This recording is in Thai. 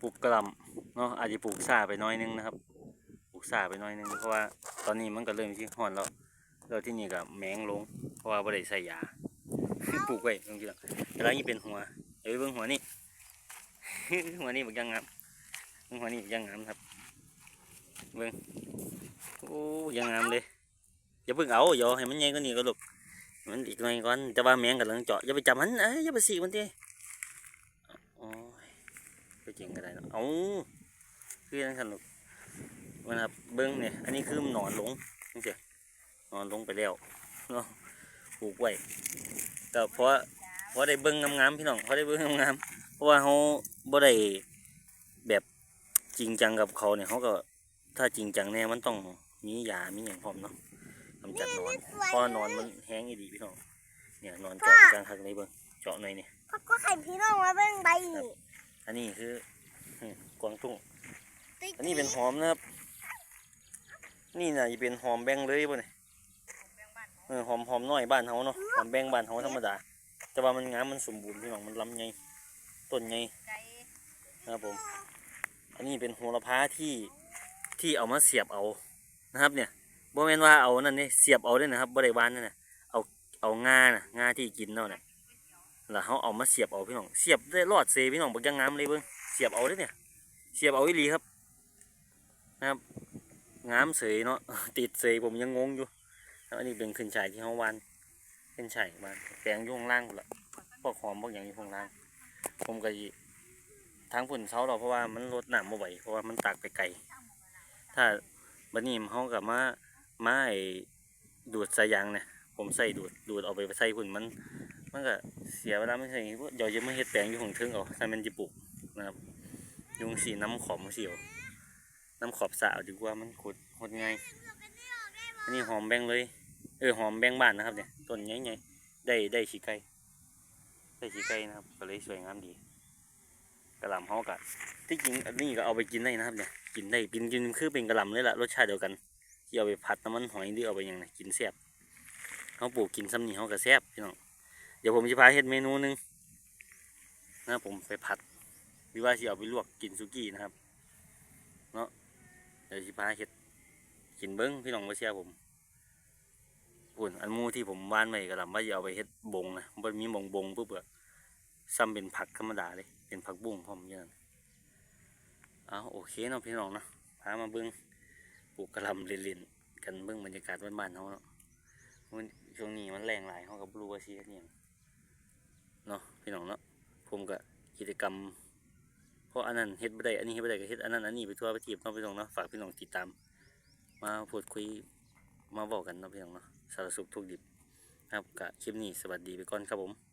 ปลูกกระลำเนาะอาจจะปลูกซาไปน้อยนึงนะครับ ปลูกซาไปน้อยนึงเพราะว่าตอนนี้มันก็เริ่มที่ห่อนแล้วแล้วที่นี่ก็แมงลง เพราะว่าบ่ได้ใส่ยาปลูกไว้ตรงนี้แล้วแต่ล้วนี่เป็นหัวเอ้ยเบิ่งหัวนี่หัวนี่บักยังงามเบิ่งหัวนี่บักยังงามครับเบิ่งโอ้ยังงามเลยอย่าเพิ่งเอาอย่าให้มันใหญ่กว่านี้ก็ลูกมันอีกหน่อยก่อนแต่ว่าแมงกำลังเจาะอย่าไปจับมันเอ้ยอย่าไปสีมันดิโอ้ย ไปจริงก็ได้เนาะเอาคือยังสนุกมันครับเบิ้งเนี่ย อันนี้คือหนอนลงนี่เสียนอนลงไปแล้วเนาะปลูกไว้ก็เพราะเพราะได้เบิ้งงามๆพี่น้องเพราะได้เบิ้งงามๆเพราะว่าเขาบ่ได้แบบจริงจังกับเขาเนี่ยเขาก็ถ้าจริงจังแน่มันต้องมียามีอย่างพร้อมเนาะกำจัดหนอนเพราะว่านอนมันแห้งอีดีพี่น้องเนี่ยนอนเจาะไปกลางคักในเบิ้งเจาะหน่อยนี่พ่อก็ไข่พี่น้องมาเบิ่งใบนี่ อันนี้คืออืมกวางตุ้งติ๊กอันนี้เป็นหอมนะครับ นี่น่ะจะเป็นหอมแบงเลยป่ะเนี่ยเออหอมหอมน้อยบ้านเฮาเนาะ หอมแบงบ้านเฮาธรรมดา แต่ว่ามันงามมันสมบูรณ์พี่น้องมันลำไงต้นไงนะครับผม อันนี้เป็นโหระพาที่ที่เอามาเสียบเอานะครับ เนี่ยบ่แม่นว่าเอานั่นนี่เสียบเอาเด้นะครับบ่ได้หวานนั่นน่ะเอาเอางาน่ะงาที่กินเนาะน่ะ แล้วเขาเอามาเสียบเอาพี่น้อง เสียบได้รอดเซพี่น้องบักยังงามเลยเบิ่งเสียบเอาเด้เนี่ย เสียบเอาอีหลีครับ นะครับ งามเสยเนาะ ติดเสยผมยังงงอยู่อันนี้เป็นขึ้นฉายที่เขาวานขึ้นฉายมาแปลงยุ่งล่างหมดละพวกหอมพวกอย่างยู่งล่าง ผมก็สิทางผุนเสาเราเพราะว่ามันลดน้ำมาไหวเพราะว่ามันตากไปไกล ถ้าบันนี้เขากับมาไอ้ดูดสายยางเนี่ย ผมใส่ดูดดูดเอาไปใส่ผุนมัน มันก็เสียเวลาไม่ใช่เดี๋ยวจะมาเฮ็ดแปลงอยู่ของเทิงเอาถ้ามันจะปลูกนะครับยุงสีน้ำขอมเสียวน้ำขอบสาวดีกว่ามันขดขดง่ายอันนี้หอมแบงเลย เออหอมแบงบ้านนะครับเนี่ยต้นใหญ่ๆได้ได้ขี้ไก่ได้ขี้ไก่นะครับก็เลยสวยงามดีกระหล่ำเขากะที่จริงอันนี้ก็เอาไปกินได้นะครับเนี่ยกินได้กินกินคือเป็นกระหล่ำเลยล่ะรสชาติเดียวกันที่เอาไปผัดน้ำมันหอยหรือเอาไปยังไงกินแซ่บเขาปลูกกินซ้ำนี่เขาก็แซ่บพี่น้อง เดี๋ยวผมจะพาเฮ็ดเมนูหนึงนะผมไปผัดหรือว่าที่เอาไปลวกกินซุกี้นะครับ เนาะเดี๋ยวสิพาเฮ็ดกินเบิ้งพี่น้องมาเชียร์ผมปุ่นอันมูที่ผมวานไว้กระลำว่าจะเอาไปเฮ็ดบงนะมันมีบงบงปุ๊บอะซ้ำเป็นผักธรรมดาเลย เป็นผักบุ้งพร้อมเยอะเอาโอเคเนาะพี่น้องเนาะพามาเบิ้งปลูกกระหลำเล่นๆกันเบิ้งบรรยากาศบ้านๆเขาเนาะช่วงนี้มันแรงหลายเขากับบลูว่าซีเนี่ย เนาะพี่น้องเนาะผมก็กิจกรรมเพราะอันนั้นเฮ็ดไม่ได้อันนี้เฮ็ดไม่ได้ก็เฮ็ดอันนั้นอันนี้ไปทั่วไปทีบเนาะพี่น้องเนาะฝากพี่น้องติดตาม มาพูดคุยมาบอกกันเนาะพี่น้องเนาะสารสุขทุกดิบนะครับกับคลิปนี้สวัสดีไปก่อนครับผม